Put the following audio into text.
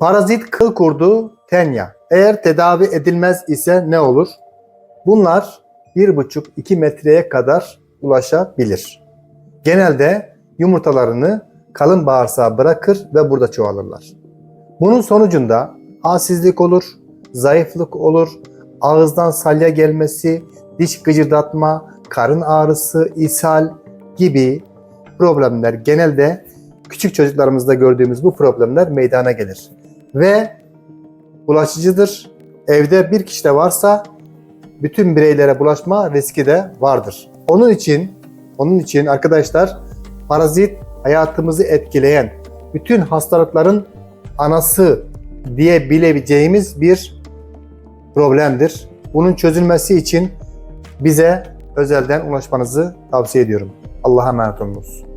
Parazit kıl kurdu tenya. Eğer tedavi edilmez ise ne olur? Bunlar 1,5-2 metreye kadar ulaşabilir. Genelde yumurtalarını kalın bağırsağa bırakır ve burada çoğalırlar. Bunun sonucunda halsizlik olur, zayıflık olur, ağızdan salya gelmesi, diş gıcırdatma, karın ağrısı, ishal gibi problemler genelde küçük çocuklarımızda gördüğümüz bu problemler meydana gelir. Ve bulaşıcıdır. Evde bir kişi de varsa bütün bireylere bulaşma riski de vardır. Onun için onun için arkadaşlar parazit hayatımızı etkileyen bütün hastalıkların anası diyebileceğimiz bir problemdir. Bunun çözülmesi için bize özelden ulaşmanızı tavsiye ediyorum. Allah'a emanet olunuz.